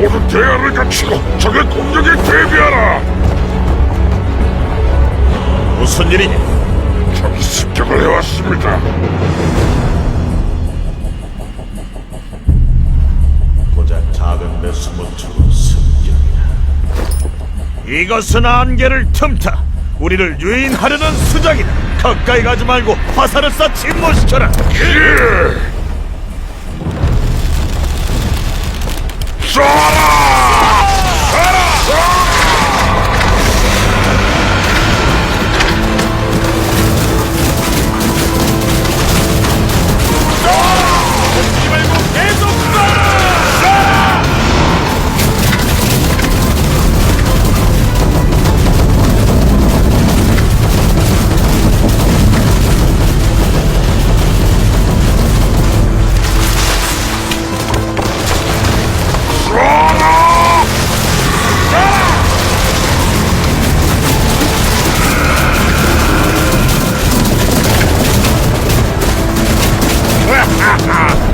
모두 대열을 갖추고 적의 공격에 대비하라. 무슨 일이냐? 적이 습격을 해왔습니다. 고작 작은 내 수모처럼 습격이다. 이것은 안개를 틈타 우리를 유인하려는 수작이다. 가까이 가지 말고 화살을 쏴 침몰시켜라. 예! 쏴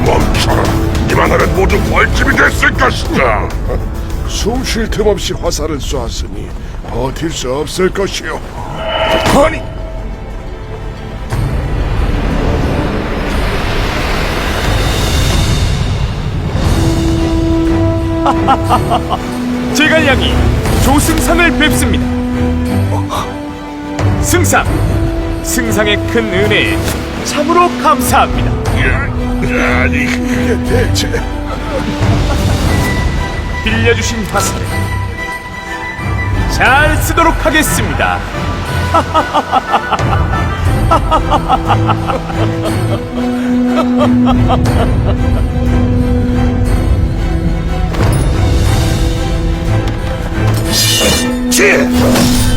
멈춰라. 이만 하면 모두 벌집이 됐을 것이다. 숨 쉴 틈 없이 화살을 쏘았으니 버틸 수 없을 것이오. 아니, 제갈량이 조승상을 뵙습니다. 승상, 승상의 큰 은혜에 참으로 감사합니다. 아니 그게 대체 빌려주신 화살을 잘 쓰도록 하겠습니다. 치!